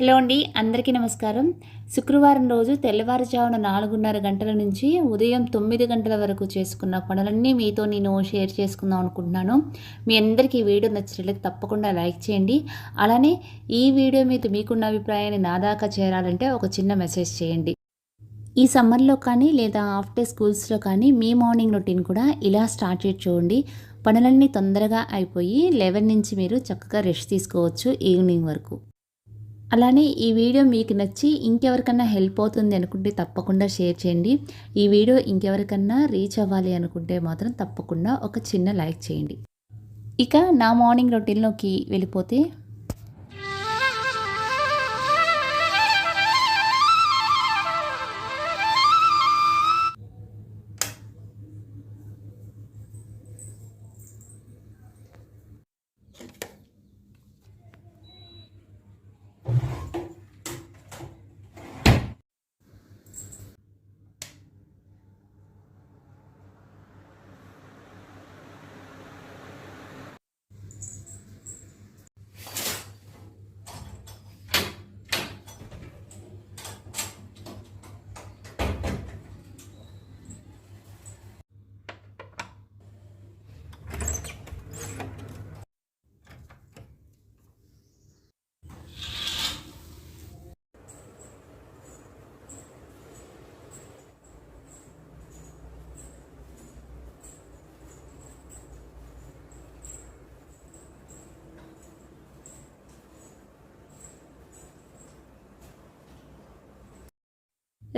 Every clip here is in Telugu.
హలో అండి అందరికీ నమస్కారం. శుక్రవారం రోజు తెల్లవారుజామున నాలుగున్నర గంటల నుంచి ఉదయం తొమ్మిది గంటల వరకు చేసుకున్న పనులన్నీ మీతో నేను షేర్ చేసుకుందాం అనుకుంటున్నాను. మీ అందరికీ వీడియో నచ్చినట్లయితే తప్పకుండా లైక్ చేయండి. అలానే ఈ వీడియో మీద మీకున్న అభిప్రాయాన్ని నా దాకా చేరాలంటే ఒక చిన్న మెసేజ్ చేయండి. ఈ సమ్మర్లో కానీ లేదా ఆఫ్టర్ స్కూల్స్లో కానీ మీ మార్నింగ్ రొటీన్ కూడా ఇలా స్టార్ట్ చేసి చూడండి. పనులన్నీ తొందరగా అయిపోయి లెవెన్ నుంచి మీరు చక్కగా రెస్ట్ తీసుకోవచ్చు ఈవినింగ్ వరకు. అలానే ఈ వీడియో మీకు నచ్చి ఇంకెవరికన్నా హెల్ప్ అవుతుంది అనుకుంటే తప్పకుండా షేర్ చేయండి. ఈ వీడియో ఇంకెవరికన్నా రీచ్ అవ్వాలి అనుకుంటే మాత్రం తప్పకుండా ఒక చిన్న లైక్ చేయండి. ఇక నా మార్నింగ్ రొటీన్లోకి వెళ్ళిపోతే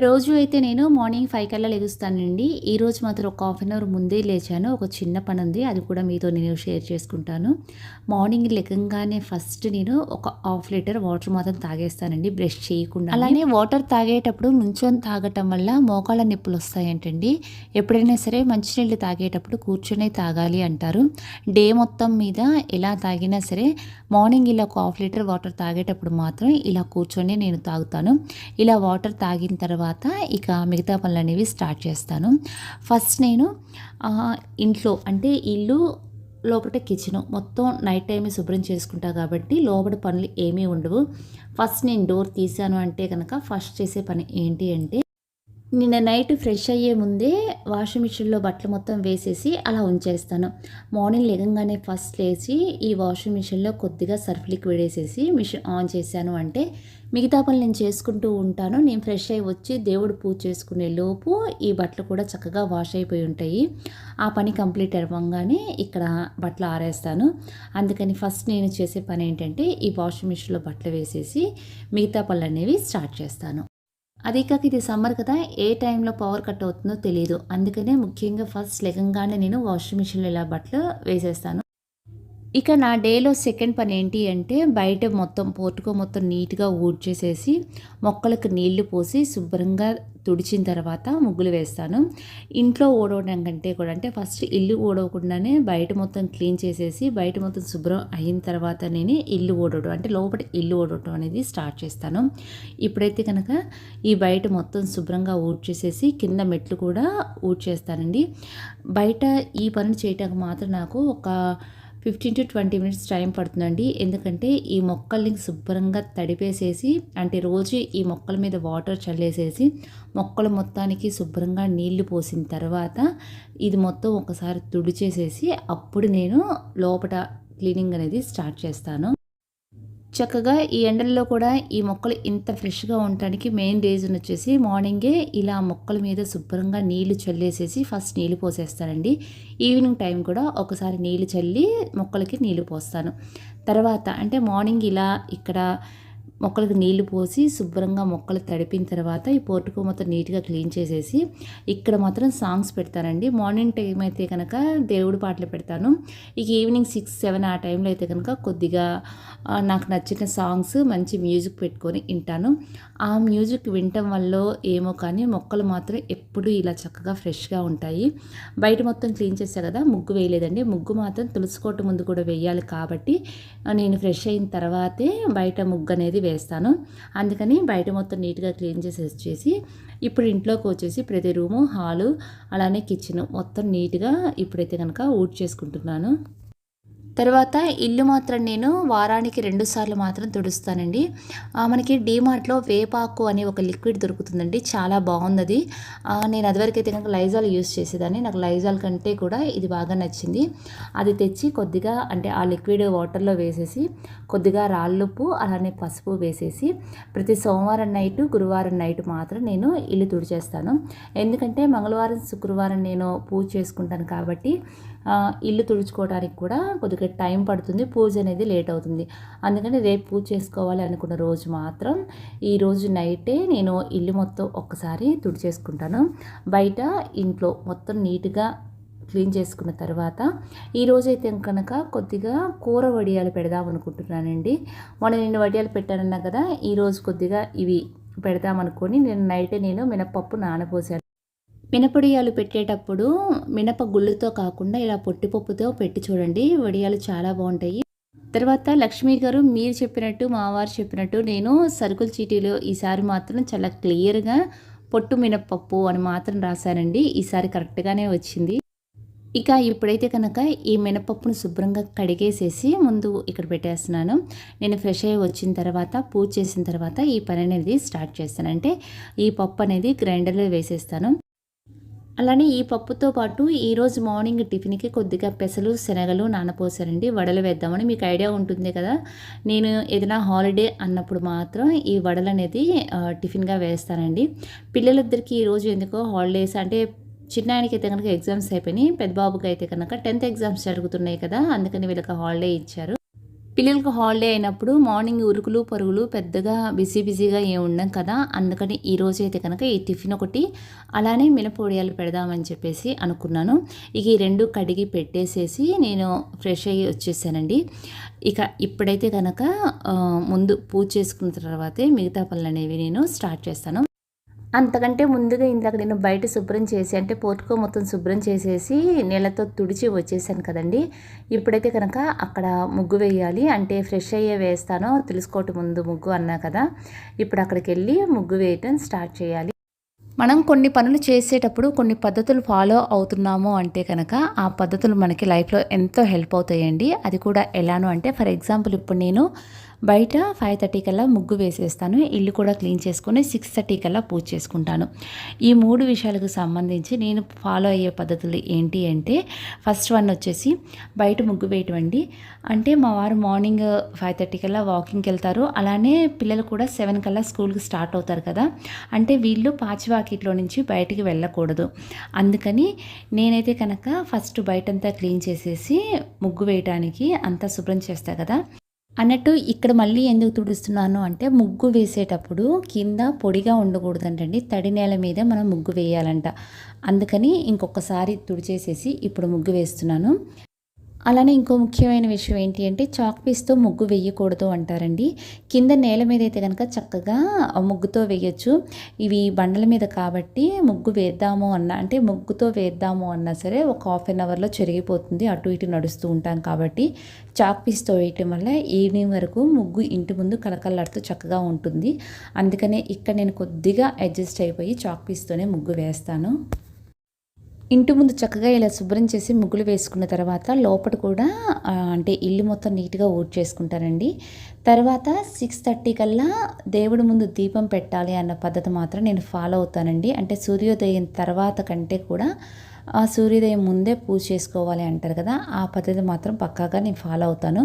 రోజు అయితే నేను మార్నింగ్ ఫైవ్ కల్లా లెగుస్తానండి. ఈరోజు మాత్రం ఒక హాఫ్ అన్ అవర్ ముందే లేచాను. ఒక చిన్న పని ఉంది అది కూడా మీతో నేను షేర్ చేసుకుంటాను. మార్నింగ్ లెగంగానే ఫస్ట్ నేను ఒక హాఫ్ లీటర్ వాటర్ మాత్రం తాగేస్తానండి. బ్రష్ చేయకుండా. అలానే వాటర్ తాగేటప్పుడు నుంచొని తాగటం వల్ల మోకాళ్ళ నొప్పులు వస్తాయంటండి. ఎప్పుడైనా సరే మంచినీళ్ళు తాగేటప్పుడు కూర్చొని తాగాలి అంటారు. డే మొత్తం మీద ఎలా తాగినా సరే మార్నింగ్ ఇలా ఒక హాఫ్ లీటర్ వాటర్ తాగేటప్పుడు మాత్రం ఇలా కూర్చొని నేను తాగుతాను. ఇలా వాటర్ తాగిన తర్వాత తర్వాత ఇక మిగతా పనులు అనేవి స్టార్ట్ చేస్తాను. ఫస్ట్ నేను ఇంట్లో అంటే ఇల్లు లోపల కిచెను. మొత్తం నైట్ టైమే శుభ్రం చేసుకుంటా కాబట్టి లోపల పనులు ఏమీ ఉండవు. ఫస్ట్ నేను డోర్ తీసాను అంటే కనుక ఫస్ట్ చేసే పని ఏంటి అంటే నిన్న నైట్ ఫ్రెష్ అయ్యే ముందే వాషింగ్ మిషన్లో బట్టలు మొత్తం వేసేసి అలా ఉంచేస్తాను. మార్నింగ్ లేగంగానే ఫస్ట్ లేచి ఈ వాషింగ్ మిషన్లో కొద్దిగా సర్ఫ్ లిక్విడ్ వేసేసి మిషన్ ఆన్ చేశాను అంటే మిగతా పనులు నేను చేసుకుంటూ ఉంటాను. నేను ఫ్రెష్ అయ్యి వచ్చి దేవుడు పూజ చేసుకునే లోపు ఈ బట్టలు కూడా చక్కగా వాష్ అయిపోయి ఉంటాయి. ఆ పని కంప్లీట్ అవ్వగానే ఇక్కడ బట్టలు ఆరేస్తాను. అందుకని ఫస్ట్ నేను చేసే పని ఏంటంటే ఈ వాషింగ్ మిషన్లో బట్టలు వేసేసి మిగతా పనులు అనేవి స్టార్ట్ చేస్తాను. అదే కాక ఇది సమ్మర్ కదా ఏ టైంలో పవర్ కట్ అవుతుందో తెలియదు అందుకనే ముఖ్యంగా ఫస్ట్ లెగంగానే నేను వాషింగ్ మిషన్లో ఇలా బట్టలు వేసేస్తాను. ఇక నా డేలో సెకండ్ పని ఏంటి అంటే బయట మొత్తం పోర్టుకో మొత్తం నీట్గా ఊడ్చేసేసి మొక్కలకు నీళ్ళు పోసి శుభ్రంగా తుడిచిన తర్వాత ముగ్గులు వేస్తాను. ఇంట్లో ఓడవడం కంటే కూడా అంటే ఫస్ట్ ఇల్లు ఓడవకుండానే బయట మొత్తం క్లీన్ చేసేసి బయట మొత్తం శుభ్రం అయిన తర్వాత నేను ఇల్లు ఓడవడం అంటే లోపల ఇల్లు ఓడవడం అనేది స్టార్ట్ చేస్తాను. ఇప్పుడైతే కనుక ఈ బయట మొత్తం శుభ్రంగా ఊడ్చేసేసి కింద మెట్లు కూడా ఊడ్చేస్తానండి. బయట ఈ పని చేయటానికి మాత్రం నాకు ఒక fifteen to twenty minutes time పడుతుందండి. ఎందుకంటే ఈ మొక్కల్ని శుభ్రంగా తడిపేసేసి అంటే రోజు ఈ మొక్కల మీద వాటర్ చల్లేసేసి మొక్కల మొత్తానికి శుభ్రంగా నీళ్ళు పోసిన తర్వాత ఇది మొత్తం ఒకసారి తుడిచేసేసి అప్పుడు నేను లోపల క్లీనింగ్ అనేది స్టార్ట్ చేస్తాను. చక్కగా ఈ ఎండల్లో కూడా ఈ మొక్కలు ఇంత ఫ్రెష్గా ఉండటానికి మెయిన్ రీజన్ వచ్చేసి మార్నింగే ఇలా మొక్కల మీద శుభ్రంగా నీళ్ళు చల్లేసేసి ఫస్ట్ నీళ్ళు పోసేస్తానండి. ఈవినింగ్ టైం కూడా ఒకసారి నీళ్ళు చల్లి మొక్కలకి నీళ్ళు పోస్తాను. తర్వాత అంటే మార్నింగ్ ఇలా ఇక్కడ మొక్కలకు నీళ్ళు పోసి శుభ్రంగా మొక్కలు తడిపిన తర్వాత ఈ పోర్టుకు మొత్తం నీట్గా క్లీన్ చేసేసి ఇక్కడ మాత్రం సాంగ్స్ పెడతానండి. మార్నింగ్ టైం అయితే కనుక దేవుడి పాటలు పెడతాను. ఇక ఈవినింగ్ సిక్స్ సెవెన్ ఆ టైంలో అయితే కనుక కొద్దిగా నాకు నచ్చిన సాంగ్స్ మంచి మ్యూజిక్ పెట్టుకొని వింటాను. ఆ మ్యూజిక్ వినటం వల్ల ఏమో కానీ మొక్కలు మాత్రం ఎప్పుడూ ఇలా చక్కగా ఫ్రెష్గా ఉంటాయి. బయట మొత్తం క్లీన్ చేసా కదా ముగ్గు వేయలేదండి. ముగ్గు మాత్రం తులుసుకోట ముందు కూడా వేయాలి కాబట్టి నేను ఫ్రెష్ అయిన తర్వాతే బయట ముగ్గు అనేది చేస్తాను. అందుకని బయట మొత్తం నీట్గా క్లీన్ చేసి వచ్చేసి ఇప్పుడు ఇంట్లోకి వచ్చేసి ప్రతి రూము హాలు అలానే కిచెన్ మొత్తం నీట్గా ఇప్పుడైతే కనుక ఊడ్ చేసుకుంటున్నాను తర్వాత ఇల్లు మాత్రం నేను వారానికి రెండు సార్లు మాత్రం తుడుస్తానండి. మనకి డీమార్ట్లో వేపాకు అనే ఒక లిక్విడ్ దొరుకుతుందండి. చాలా బాగుంది అది నేను అదివరకు అయితే కనుక లైజాల్ యూస్ చేసేదాన్ని. నాకు లైజాల్ కంటే కూడా ఇది బాగా నచ్చింది. అది తెచ్చి కొద్దిగా అంటే ఆ లిక్విడ్ వాటర్లో వేసేసి కొద్దిగా రాళ్ళుప్పు అలానే పసుపు వేసేసి ప్రతి సోమవారం నైట్ గురువారం నైట్ మాత్రం నేను ఇల్లు తుడిచేస్తాను. ఎందుకంటే మంగళవారం శుక్రవారం నేను పూజ చేసుకుంటాను కాబట్టి ఇల్లు తుడుచుకోవడానికి కూడా కొద్దిగా టైం పడుతుంది పూజ అనేది లేట్ అవుతుంది. అందుకని రేపు పూజ చేసుకోవాలి అనుకున్న రోజు మాత్రం ఈ రోజు నైటే నేను ఇల్లు మొత్తం ఒక్కసారి తుడిచేసుకుంటాను. బయట ఇంట్లో మొత్తం నీట్గా క్లీన్ చేసుకున్న తర్వాత ఈ రోజైతే కనుక కొద్దిగా కూర వడియాలు పెడదాం అనుకుంటున్నానండి. మొన్న నేను వడియాలు పెట్టానన్నా కదా ఈరోజు కొద్దిగా ఇవి పెడదామనుకొని నేను నైటే నేను మినప్పప్పు నానపోసాను మినపొడియాలు పెట్టేటప్పుడు మినప గుళ్ళుతో కాకుండా ఇలా పొట్టిపప్పుతో పెట్టి చూడండి. వడియాలు చాలా బాగుంటాయి. తర్వాత లక్ష్మీ గారు మీరు చెప్పినట్టు మా వారు చెప్పినట్టు నేను సరుకుల చీటీలో ఈసారి మాత్రం చాలా క్లియర్గా పొట్టు మినపప్పు అని మాత్రం రాశానండి. ఈసారి కరెక్ట్గానే వచ్చింది. ఇక ఇప్పుడైతే కనుక ఈ మినపప్పును శుభ్రంగా కడిగేసేసి ముందు ఇక్కడ పెట్టేస్తున్నాను. నేను ఫ్రెష్ అయ్యి వచ్చిన తర్వాత పూజ చేసిన తర్వాత ఈ పని అనేది స్టార్ట్ చేస్తాను. అంటే ఈ పప్పు అనేది గ్రైండర్లో వేసేస్తాను. అలానే ఈ పప్పుతో పాటు ఈరోజు మార్నింగ్ టిఫిన్కి కొద్దిగా పెసలు శనగలు నానపోసారండి వడలు వేద్దామని మీకు ఐడియా ఉంటుంది కదా. నేను ఏదైనా హాలిడే అన్నప్పుడు మాత్రం ఈ వడలు అనేది టిఫిన్గా వేస్తానండి. పిల్లలిద్దరికీ ఈరోజు ఎందుకో హాలిడేస్ అంటే చిన్నాయనకి అయితే కనుక ఎగ్జామ్స్ అయిపోయినాయి. పెద్ద బాబుకి అయితే కనుక టెన్త్ ఎగ్జామ్స్ జరుగుతున్నాయి కదా. అందుకని వీళ్ళకి హాలిడే ఇచ్చారు. పిల్లలకు హాలిడే అయినప్పుడు మార్నింగ్ ఉరుకులు పరుగులు పెద్దగా బిజీ బిజీగా ఏమి ఉండం కదా. అందుకని ఈ రోజు అయితే కనుక ఈ టిఫిన్ ఒకటి అలానే మినపొడియాలు పెడదామని చెప్పేసి అనుకున్నాను. ఇక ఈ రెండు కడిగి పెట్టేసేసి నేను ఫ్రెష్ అయ్యి వచ్చేసానండి. ఇక ఇప్పుడైతే కనుక ముందు పూజ చేసుకున్న తర్వాతే మిగతా పనులు అనేవి నేను స్టార్ట్ చేస్తాను. అంతకంటే ముందుగా ఇందాక నేను బయట శుభ్రం చేసి అంటే పోర్టుకో మొత్తం శుభ్రం చేసేసి నీళ్ళతో తుడిచి వచ్చేసాను కదండి. ఇప్పుడైతే కనుక అక్కడ ముగ్గు వేయాలి. అంటే ఫ్రెష్ అయ్యే వేస్తానో తెలుసుకోవటం ముందు ముగ్గు అన్నా కదా. ఇప్పుడు అక్కడికి వెళ్ళి ముగ్గు వేయటం స్టార్ట్ చేయాలి. మనం కొన్ని పనులు చేసేటప్పుడు కొన్ని పద్ధతులు ఫాలో అవుతున్నాము అంటే కనుక ఆ పద్ధతులు మనకి లైఫ్లో ఎంతో హెల్ప్ అవుతాయండి. అది కూడా ఎలానో అంటే ఫర్ ఎగ్జాంపుల్ ఇప్పుడు నేను బయట ఫైవ్ థర్టీ కల్లా ముగ్గు వేసేస్తాను. ఇల్లు కూడా క్లీన్ చేసుకొని సిక్స్ థర్టీ కల్లా పూజ చేసుకుంటాను. ఈ మూడు విషయాలకు సంబంధించి నేను ఫాలో అయ్యే పద్ధతులు ఏంటి అంటే ఫస్ట్ వన్ వచ్చేసి బయట ముగ్గు వేయటం అండి. అంటే మా వారు మార్నింగ్ ఫైవ్ థర్టీ కల్లా వాకింగ్కి వెళ్తారు అలానే పిల్లలు కూడా సెవెన్ కల్లా స్కూల్కి స్టార్ట్ అవుతారు కదా. అంటే వీళ్ళు పాచివాకిట్లో నుంచి బయటికి వెళ్ళకూడదు. అందుకని నేనైతే కనుక ఫస్ట్ బయటంతా క్లీన్ చేసేసి ముగ్గు వేయటానికి అంతా శుభ్రం చేస్తా కదా. అన్నట్టు ఇక్కడ మళ్ళీ ఎందుకు తుడుస్తున్నాను అంటే ముగ్గు వేసేటప్పుడు కింద పొడిగా ఉండకూడదంటండి. తడి నేల మీద మనం ముగ్గు వేయాలంట. అందుకని ఇంకొకసారి తుడిచేసేసి ఇప్పుడు ముగ్గు వేస్తున్నాను. అలానే ఇంకో ముఖ్యమైన విషయం ఏంటి అంటే చాక్ పీస్తో ముగ్గు వేయకూడదు అంటారండి. కింద నేల మీద అయితే కనుక చక్కగా ముగ్గుతో వేయచ్చు. ఇవి బండల మీద కాబట్టి ముగ్గు వేద్దాము అన్న అంటే ముగ్గుతో వేద్దాము అన్నా సరే ఒక హాఫ్ అన్ అవర్లో చెరిగిపోతుంది. అటు ఇటు నడుస్తూ ఉంటాం కాబట్టి చాక్ పీస్తో వేయటం వల్ల ఈవినింగ్ వరకు ముగ్గు ఇంటి ముందు కలకల్లాడుతూ చక్కగా ఉంటుంది. అందుకనే ఇక్కడ నేను కొద్దిగా అడ్జస్ట్ అయిపోయి చాక్ పీస్తోనే ముగ్గు వేస్తాను. ఇంటి ముందు చక్కగా ఇలా శుభ్రం చేసి ముగ్గులు వేసుకున్న తర్వాత లోపల కూడా అంటే ఇల్లు మొత్తం నీట్గా ఊడ్ చేసుకుంటానండి తర్వాత సిక్స్ థర్టీ కల్లా దేవుడి ముందు దీపం పెట్టాలి అన్న పద్ధతి మాత్రం నేను ఫాలో అవుతానండి. అంటే సూర్యోదయం తర్వాత కంటే కూడా ఆ సూర్యోదయం ముందే పూజ చేసుకోవాలి అంటారు కదా ఆ పద్ధతి మాత్రం పక్కాగా నేను ఫాలో అవుతాను.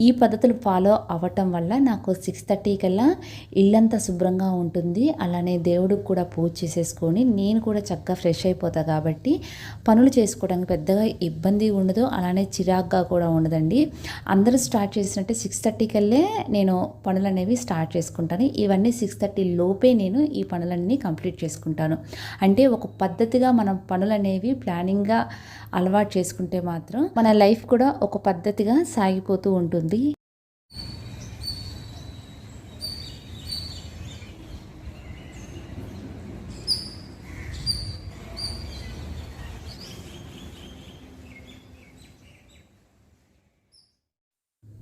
ఈ పద్ధతులు ఫాలో అవ్వటం వల్ల నాకు సిక్స్ థర్టీ కల్లా ఇల్లంతా శుభ్రంగా ఉంటుంది. అలానే దేవుడికి కూడా పూజ చేసేసుకొని నేను కూడా చక్కగా ఫ్రెష్ అయిపోతా కాబట్టి పనులు చేసుకోవడానికి పెద్దగా ఇబ్బంది ఉండదు. అలానే చిరాగ్గా కూడా ఉండదండి. అందరూ స్టార్ట్ చేసినట్టే సిక్స్ థర్టీ కల్లే నేను పనులు అనేవి స్టార్ట్ చేసుకుంటాను. ఇవన్నీ సిక్స్ థర్టీ లోపే నేను ఈ పనులన్నీ కంప్లీట్ చేసుకుంటాను. అంటే ఒక పద్ధతిగా మనం పనులు అనేవి ప్లానింగ్గా అలవాటు చేసుకుంటే మాత్రం మన లైఫ్ కూడా ఒక పద్ధతిగా సాగిపోతూ ఉంటుంది.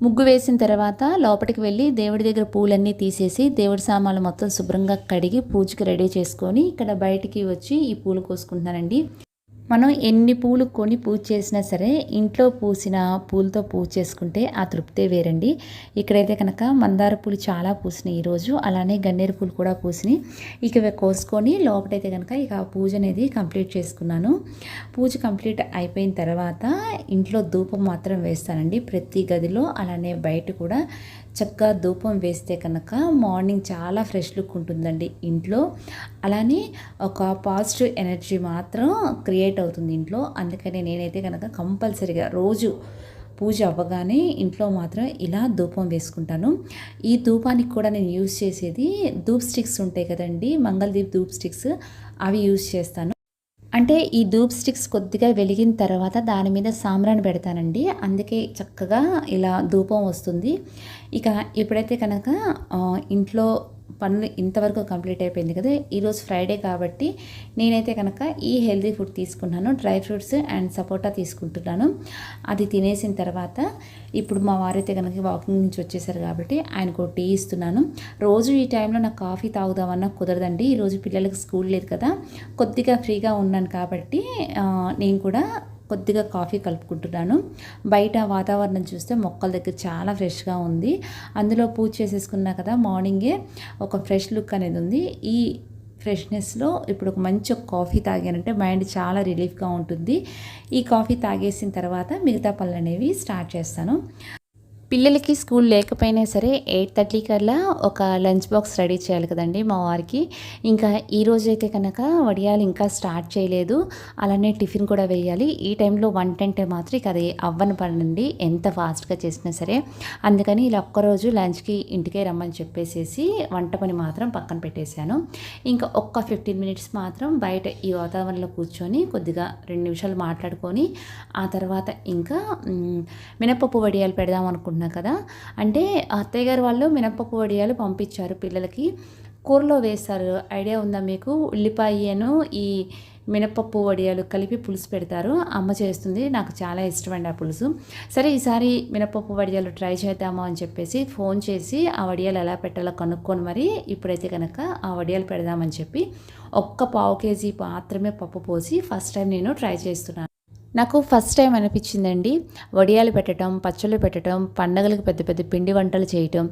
ముగ్గు వేసిన తర్వాత లోపలికి వెళ్ళి దేవుడి దగ్గర పూలన్నీ తీసేసి దేవుడి సామాన్లు మొత్తం శుభ్రంగా కడిగి పూజకి రెడీ చేసుకొని ఇక్కడ బయటికి వచ్చి ఈ పూలు కోసుకుంటున్నానండి. మనం ఎన్ని పూలు కొని పూజ చేసినా సరే ఇంట్లో పూసిన పూలతో పూజ చేసుకుంటే ఆ తృప్తే వేరండి. ఇక్కడైతే కనుక మందార పూలు చాలా పూసినాయి ఈరోజు అలానే గన్నేరు పూలు కూడా పూసినాయి. ఇక కోసుకొని లోపలైతే కనుక ఇక పూజ అనేది కంప్లీట్ చేసుకున్నాను. పూజ కంప్లీట్ అయిపోయిన తర్వాత ఇంట్లో ధూపం మాత్రం వేస్తానండి ప్రతి గదిలో. అలానే బయట కూడా చక్కగా ధూపం వేస్తే కనుక మార్నింగ్ చాలా ఫ్రెష్ లుక్ ఉంటుందండి ఇంట్లో. అలానే ఒక పాజిటివ్ ఎనర్జీ మాత్రం క్రియేట్ అవుతుంది ఇంట్లో. అందుకని నేనైతే కనుక కంపల్సరీగా రోజు పూజ అవ్వగానే ఇంట్లో మాత్రం ఇలా ధూపం వేసుకుంటాను. ఈ ధూపానికి కూడా నేను యూజ్ చేసేది ధూప్ స్టిక్స్ ఉంటాయి కదండి మంగళదీప్ ధూప్ స్టిక్స్ అవి యూజ్ చేస్తాను. అంటే ఈ ధూప్ స్టిక్స్ కొద్దిగా వెలిగిన తర్వాత దాని మీద సాంబ్రాన్ని పెడతానండి. అందుకే చక్కగా ఇలా ధూపం వస్తుంది. ఇక ఎప్పుడైతే కనుక ఇంట్లో పనులు ఇంతవరకు కంప్లీట్ అయిపోయింది కదా ఈరోజు ఫ్రైడే కాబట్టి నేనైతే కనుక ఈ హెల్దీ ఫుడ్ తీసుకున్నాను డ్రై ఫ్రూట్స్ అండ్ సపోటా తీసుకుంటున్నాను. అది తినేసిన తర్వాత ఇప్పుడు మా వారైతే కనుక వాకింగ్ నుంచి వచ్చేసారు కాబట్టి ఆయనకు టీ ఇస్తున్నాను. రోజు ఈ టైంలో నాకు కాఫీ తాగుదామన్నా కుదరదండి. ఈరోజు పిల్లలకు స్కూల్ లేదు కదా కొద్దిగా ఫ్రీగా ఉన్నాను కాబట్టి నేను కూడా కొద్దిగా కాఫీ కలుపుకుంటున్నాను. బయట వాతావరణం చూస్తే మొక్కల దగ్గర చాలా ఫ్రెష్గా ఉంది. అందులో పూజ చేసేసుకున్నా కదా మార్నింగే ఒక ఫ్రెష్ లుక్ అనేది ఉంది. ఈ ఫ్రెష్నెస్లో ఇప్పుడు ఒక మంచి కాఫీ తాగానంటే మైండ్ చాలా రిలీఫ్గా ఉంటుంది. ఈ కాఫీ తాగేసిన తర్వాత మిగతా పనులు అనేవి స్టార్ట్ చేస్తాను. పిల్లలకి స్కూల్ లేకపోయినా సరే ఎయిట్ థర్టీ కల్లా ఒక లంచ్ బాక్స్ రెడీ చేయాలి కదండి మా వారికి. ఇంకా ఈరోజు అయితే కనుక వడియాలు ఇంకా స్టార్ట్ చేయలేదు. అలానే టిఫిన్ కూడా వేయాలి. ఈ టైంలో వంట అంటే మాత్రం ఇక అది అవ్వని పడండి ఎంత ఫాస్ట్గా చేసినా సరే. అందుకని ఇలా ఒక్కరోజు లంచ్కి ఇంటికే రమ్మని చెప్పేసేసి వంట పని మాత్రం పక్కన పెట్టేశాను. ఇంకా ఒక్క ఫిఫ్టీన్ మినిట్స్ మాత్రం బయట ఈ వాతావరణంలో కూర్చొని కొద్దిగా రెండు నిమిషాలు మాట్లాడుకొని ఆ తర్వాత ఇంకా మినపప్పు వడియాలు పెడదాం అనుకుంటున్నాను అనుకున్నా కదా? అంటే అత్తయ్య గారు వాళ్ళు మినప్పప్పు వడియాలు పంపించారు పిల్లలకి. కూరలో వేస్తారు ఐడియా ఉందా మీకు? ఉల్లిపాయను ఈ మినపప్పు వడియాలు కలిపి పులుసు పెడతారు. అమ్మ చేస్తుంది. నాకు చాలా ఇష్టమండి ఆ పులుసు. సరే ఈసారి మినపప్పు వడియాలు ట్రై చేద్దాము అని చెప్పేసి ఫోన్ చేసి ఆ వడియాలు ఎలా పెట్టాలో కనుక్కొని మరి ఇప్పుడైతే కనుక ఆ వడియాలు పెడదామని చెప్పి ఒక్క పావు కేజీ మాత్రమే పప్పు పోసి ఫస్ట్ టైం నేను ట్రై చేస్తున్నాను. నాకు ఫస్ట్ టైం అనిపించిందండి. వడియాలు పెట్టడం పచ్చళ్ళు పెట్టడం పండగలకు పెద్ద పెద్ద పిండి వంటలు చేయటం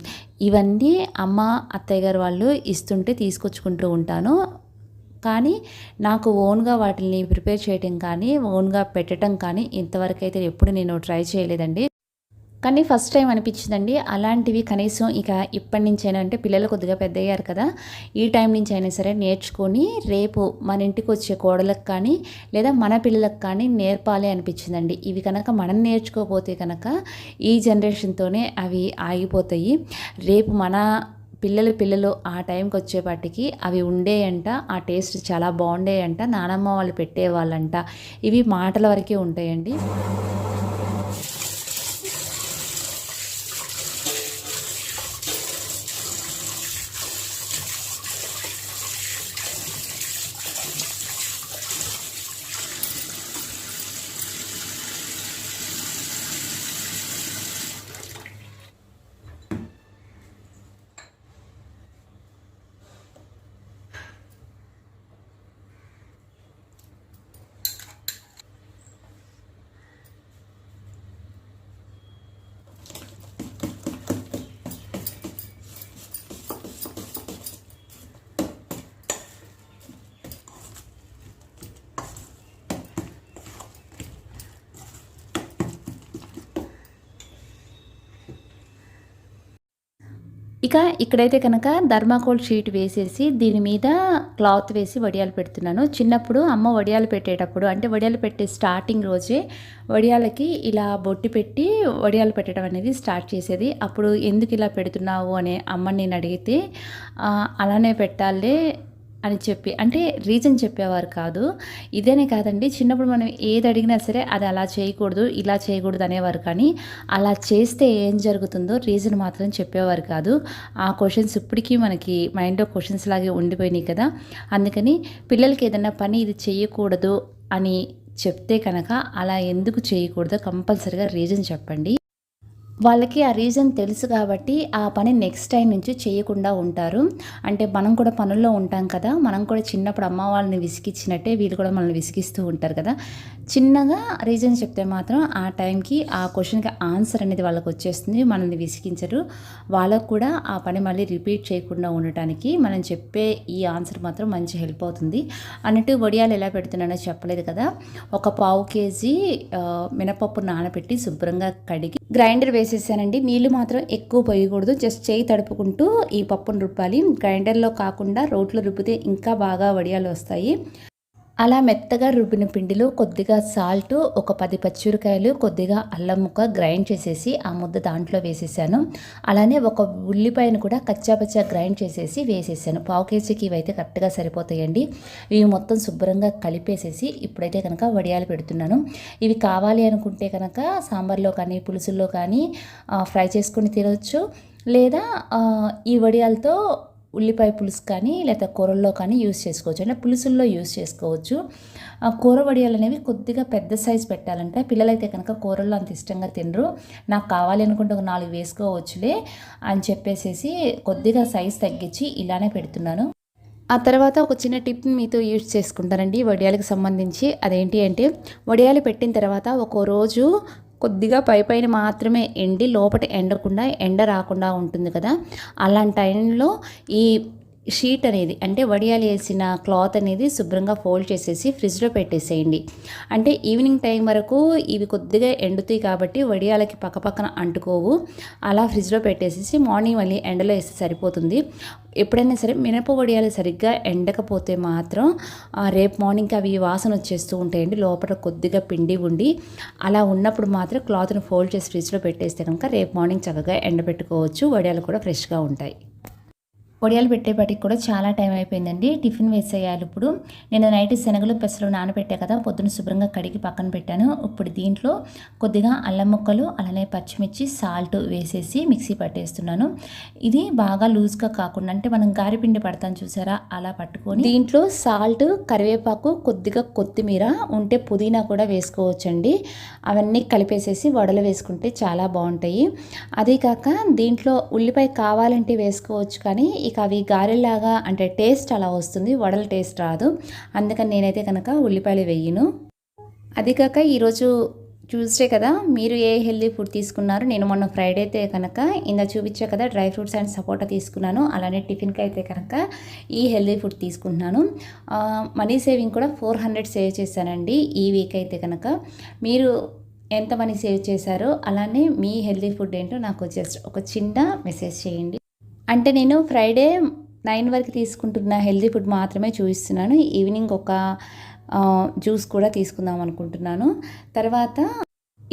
ఇవన్నీ అమ్మ అత్తయ్య గారు వాళ్ళు ఇస్తుంటే తీసుకొచ్చుకుంటూ ఉంటాను. కానీ నాకు ఓన్గా వాటిని ప్రిపేర్ చేయటం కానీ ఓన్గా పెట్టడం కానీ ఇంతవరకు అయితే ఎప్పుడు నేను ట్రై చేయలేదండి. కానీ ఫస్ట్ టైం అనిపించిందండి. అలాంటివి కనీసం ఇక ఇప్పటి నుంచైనా అంటే పిల్లలు కొద్దిగా పెద్ద అయ్యారు కదా ఈ టైం నుంచి అయినా సరే నేర్చుకొని రేపు మన ఇంటికి వచ్చే కోడలకు కానీ లేదా మన పిల్లలకు కానీ నేర్పాలి అనిపించిందండి. ఇవి కనుక మనం నేర్చుకోకపోతే కనుక ఈ జనరేషన్తోనే అవి ఆగిపోతాయి. రేపు మన పిల్లలు పిల్లలు ఆ టైంకి వచ్చేపాటికి అవి ఉండేయంట ఆ టేస్ట్ చాలా బాగుండేయంట నానమ్మ వాళ్ళు పెట్టేవాళ్ళంట. ఇవి మాటల వరకే ఉంటాయండి. ఇక ఇక్కడైతే కనుక ధర్మాకోల్ షీట్ వేసేసి దీని మీద క్లాత్ వేసి వడియాలు పెడుతున్నాను. చిన్నప్పుడు అమ్మ వడియాలు పెట్టేటప్పుడు అంటే వడియాలు పెట్టే స్టార్టింగ్ రోజే వడియాలకి ఇలా బొట్టి పెట్టి వడియాలు పెట్టడం అనేది స్టార్ట్ చేసేది. అప్పుడు ఎందుకు ఇలా పెడుతున్నావు అనే అమ్మని నేను అడిగితే అలానే పెట్టాలే అని చెప్పి అంటే రీజన్ చెప్పేవారు కాదు. ఇదేనే కాదండి చిన్నప్పుడు మనం ఏది అడిగినా సరే అది అలా చేయకూడదు ఇలా చేయకూడదు అనేవారు కానీ అలా చేస్తే ఏం జరుగుతుందో రీజన్ మాత్రం చెప్పేవారు కాదు. ఆ క్వశ్చన్స్ ఇప్పటికీ మనకి మైండ్లో క్వశ్చన్స్ లాగే ఉండిపోయినాయి కదా. అందుకని పిల్లలకి ఏదైనా పని ఇది చేయకూడదు అని చెప్తే కనుక అలా ఎందుకు చేయకూడదో కంపల్సరిగా రీజన్ చెప్పండి. వాళ్ళకి ఆ రీజన్ తెలుసు కాబట్టి ఆ పని నెక్స్ట్ టైం నుంచి చేయకుండా ఉంటారు. అంటే మనం కూడా పనుల్లో ఉంటాం కదా మనం కూడా చిన్నప్పుడు అమ్మ వాళ్ళని విసిగించినట్టే వీళ్ళు కూడా మనల్ని విసిగిస్తూ ఉంటారు కదా. చిన్నగా రీజన్ చెప్తే మాత్రం ఆ టైంకి ఆ క్వశ్చన్కి ఆన్సర్ అనేది వాళ్ళకి వచ్చేస్తుంది. మనల్ని విసిగించరు. వాళ్ళకు కూడా ఆ పని మళ్ళీ రిపీట్ చేయకుండా ఉండటానికి మనం చెప్పే ఈ ఆన్సర్ మాత్రం మంచి హెల్ప్ అవుతుంది. అన్నట్టు వడియాలు ఎలా పెడుతున్నానో చెప్పలేదు కదా. ఒక పావు కేజీ మినపప్పు నానబెట్టి శుభ్రంగా కడిగి గ్రైండర్ వేసి వేసేసానండి నీళ్ళు మాత్రం ఎక్కువ పోయకూడదు. జస్ట్ చేయి తడుపుకుంటూ ఈ పప్పును రుబ్బాలి. గ్రైండర్లో కాకుండా రోట్లో రుబ్బితే ఇంకా బాగా వడియాలు వస్తాయి. అలా మెత్తగా రుబ్బిన పిండిలో కొద్దిగా సాల్ట్ ఒక పది పచ్చిమిరకాయలు కొద్దిగా అల్లం ముక్క గ్రైండ్ చేసేసి ఆ ముద్ద దాంట్లో వేసేసాను. అలానే ఒక ఉల్లిపాయను కూడా కచ్చాపచ్చా గ్రైండ్ చేసేసి వేసేసాను. పావు కేజీకి ఇవైతే కరెక్ట్గా సరిపోతాయండి. ఇవి మొత్తం శుభ్రంగా కలిపేసేసి ఇప్పుడైతే కనుక వడియాలు పెడుతున్నాను. ఇవి కావాలి అనుకుంటే కనుక సాంబార్లో కానీ పులుసుల్లో కానీ ఫ్రై చేసుకొని తినవచ్చు లేదా ఈ వడియాలతో ఉల్లిపాయ పులుసు కానీ లేదా కూరల్లో కానీ యూస్ చేసుకోవచ్చు. అంటే పులుసుల్లో యూస్ చేసుకోవచ్చు. ఆ కూర వడియాలు అనేవి కొద్దిగా పెద్ద సైజు పెట్టాలంటే పిల్లలైతే కనుక కూరల్లో అంత ఇష్టంగా తినరు. నాకు కావాలి అనుకుంటే ఒక నాలుగు వేసుకోవచ్చులే అని చెప్పేసేసి కొద్దిగా సైజు తగ్గించి ఇలానే పెడుతున్నాను. ఆ తర్వాత ఒక చిన్న టిప్ మీతో యూజ్ చేసుకుంటానండి. వడియాలకు సంబంధించి అదేంటి అంటే వడియాలు పెట్టిన తర్వాత ఒక రోజు కొద్దిగా పై పైన మాత్రమే ఎండి లోపట ఎండకుండా ఎండ రాకుండా ఉంటుంది కదా. అలాంటి టైంలో ఈ షీట్ అనేది అంటే వడియాలు వేసిన క్లాత్ అనేది శుభ్రంగా ఫోల్డ్ చేసేసి ఫ్రిడ్జ్లో పెట్టేసేయండి. అంటే ఈవినింగ్ టైం వరకు ఇవి కొద్దిగా ఎండుతాయి కాబట్టి వడియాలకి పక్కపక్కన అంటుకోవు. అలా ఫ్రిడ్జ్లో పెట్టేసేసి మార్నింగ్ మళ్ళీ ఎండలో వేస్తే సరిపోతుంది. ఎప్పుడైనా సరే మినప వడియాలు సరిగ్గా ఎండకపోతే మాత్రం ఆ, రేపు మార్నింగ్కి అవి వాసన వచ్చేస్తూ ఉంటాయండి. లోపల కొద్దిగా పిండి ఉండి అలా ఉన్నప్పుడు మాత్రం క్లాత్ని ఫోల్డ్ చేసి ఫ్రిడ్జ్లో పెట్టేస్తే కనుక రేపు మార్నింగ్ చక్కగా ఎండబెట్టుకోవచ్చు. వడియాలు కూడా ఫ్రెష్గా ఉంటాయి. వడియాలు పెట్టేపటికి కూడా చాలా టైం అయిపోయిందండి. టిఫిన్ వేసేయాలి ఇప్పుడు. నేను నైట్ శనగలు పెసలు నానబెట్టా కదా పొద్దున శుభ్రంగా కడిగి పక్కన పెట్టాను. ఇప్పుడు దీంట్లో కొద్దిగా అల్లం ముక్కలు అలానే పచ్చిమిర్చి సాల్ట్ వేసేసి మిక్సీ పట్టేస్తున్నాను. ఇది బాగా లూజ్గా కాకుండా అంటే మనం గారిపిండి పడతాం చూసారా అలా పట్టుకొని దీంట్లో సాల్ట్ కరివేపాకు కొద్దిగా కొత్తిమీర ఉంటే పుదీనా కూడా వేసుకోవచ్చండి. అవన్నీ కలిపేసేసి వడలు వేసుకుంటే చాలా బాగుంటాయి. అదే కాక దీంట్లో ఉల్లిపాయ కావాలంటే వేసుకోవచ్చు కానీ ఇక అవి గారెలాగా అంటే టేస్ట్ అలా వస్తుంది వడల టేస్ట్ రాదు. అందుకని నేనైతే కనుక ఉల్లిపాయలు వేయను. అది కాక ఈరోజు ట్యూస్డే కదా మీరు ఏ హెల్దీ ఫుడ్ తీసుకున్నారు నేను మొన్న ఫ్రైడే అయితే కనుక ఇందా చూపించే కదా డ్రై ఫ్రూట్స్ అండ్ సపోటా తీసుకున్నాను. అలానే టిఫిన్కి అయితే కనుక ఈ హెల్దీ ఫుడ్ తీసుకుంటున్నాను. మనీ సేవింగ్ కూడా ఫోర్ హండ్రెడ్ సేవ్ చేశానండి ఈ వీక్ అయితే కనుక. మీరు ఎంత మనీ సేవ్ చేశారో అలానే మీ హెల్దీ ఫుడ్ ఏంటో నాకు జస్ట్ ఒక చిన్న మెసేజ్ చేయండి. అంటే నేను ఫ్రైడే నైన్ వరకు తీసుకుంటున్న హెల్దీ ఫుడ్ మాత్రమే చూపిస్తున్నాను ఈవినింగ్ ఒక జ్యూస్ కూడా తీసుకుందాం అనుకుంటున్నాను. తర్వాత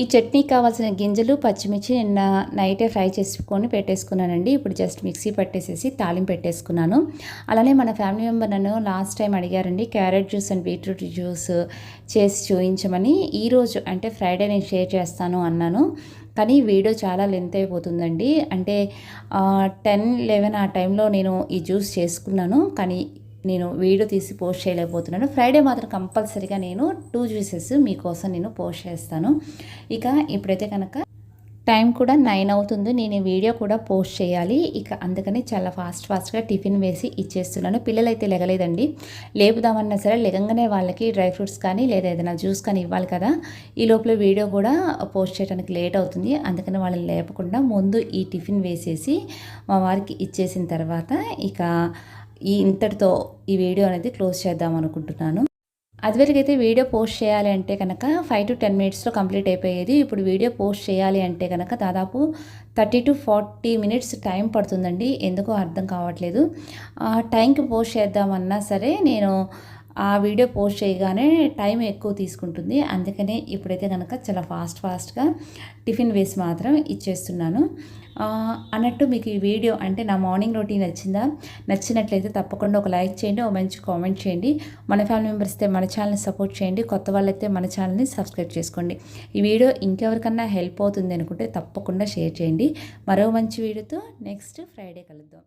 ఈ చట్నీ కావాల్సిన గింజలు పచ్చిమిర్చి నిన్న నైటే ఫ్రై చేసుకొని పెట్టేసుకున్నానండి. ఇప్పుడు జస్ట్ మిక్సీ పట్టేసేసి తాలింపు పెట్టేసుకున్నాను. అలానే మన ఫ్యామిలీ మెంబర్ నన్ను లాస్ట్ టైం అడిగారండి carrot juice and beetroot juice చేసి చూపించమని ఈరోజు అంటే ఫ్రైడే నేను షేర్ చేస్తాను అన్నాను. కానీ వీడియో చాలా లెంత్ అయిపోతుందండి. అంటే టెన్ లెవెన్ ఆ టైంలో నేను ఈ జ్యూస్ చేసుకున్నాను. కానీ నేను వీడియో తీసి పోస్ట్ చేయలేకపోతున్నాను. ఫ్రైడే మాత్రం కంపల్సరీగా నేను టూ జ్యూసెస్ మీకోసం నేను పోస్ట్ చేస్తాను. ఇక ఇప్పుడైతే కనుక టైం కూడా నైన్ అవుతుంది. నేను ఈ వీడియో కూడా పోస్ట్ చేయాలి. ఇక అందుకని చాలా ఫాస్ట్ ఫాస్ట్గా టిఫిన్ వేసి ఇచ్చేస్తున్నాను. పిల్లలైతే లెగలేదండి. లేపుదామన్నా సరే లెగంగానే వాళ్ళకి డ్రై ఫ్రూట్స్ కానీ లేదా ఏదైనా జ్యూస్ కానీ ఇవ్వాలి కదా. ఈ లోపల వీడియో కూడా పోస్ట్ చేయడానికి లేట్ అవుతుంది. అందుకని వాళ్ళని లేపకుండా ముందు ఈ టిఫిన్ వేసేసి మా వారికి ఇచ్చేసిన తర్వాత ఇక ఈ ఇంతటితో ఈ వీడియో అనేది క్లోజ్ చేద్దాం అనుకుంటున్నాను. అదివరకైతే వీడియో పోస్ట్ చేయాలి అంటే కనుక ఫైవ్ టు టెన్ మినిట్స్లో కంప్లీట్ అయిపోయేది. ఇప్పుడు వీడియో పోస్ట్ చేయాలి అంటే కనుక దాదాపు thirty to forty minutes time పడుతుందండి. ఎందుకో అర్థం కావట్లేదు. ఆ టైంకి పోస్ట్ చేద్దామన్నా సరే నేను ఆ వీడియో పోస్ట్ చేయగానే టైం ఎక్కువ తీసుకుంటుంది. అందుకనే ఇప్పుడైతే కనుక చాలా ఫాస్ట్ ఫాస్ట్గా టిఫిన్ వేసి మాత్రం ఇచ్చేస్తున్నాను. అన్నట్టు మీకు ఈ వీడియో అంటే నా మార్నింగ్ రొటీన్ నచ్చిందా? నచ్చినట్లయితే తప్పకుండా ఒక లైక్ చేయండి ఒక మంచి కామెంట్ చేయండి. మన ఫ్యామిలీ మెంబర్స్ అయితే మన ఛానల్ని సపోర్ట్ చేయండి. కొత్త వాళ్ళైతే మన ఛానల్ని సబ్స్క్రైబ్ చేసుకోండి. ఈ వీడియో ఇంకెవరికన్నా హెల్ప్ అవుతుంది అనుకుంటే తప్పకుండా షేర్ చేయండి. మరో మంచి వీడియోతో నెక్స్ట్ ఫ్రైడే కలుద్దాం.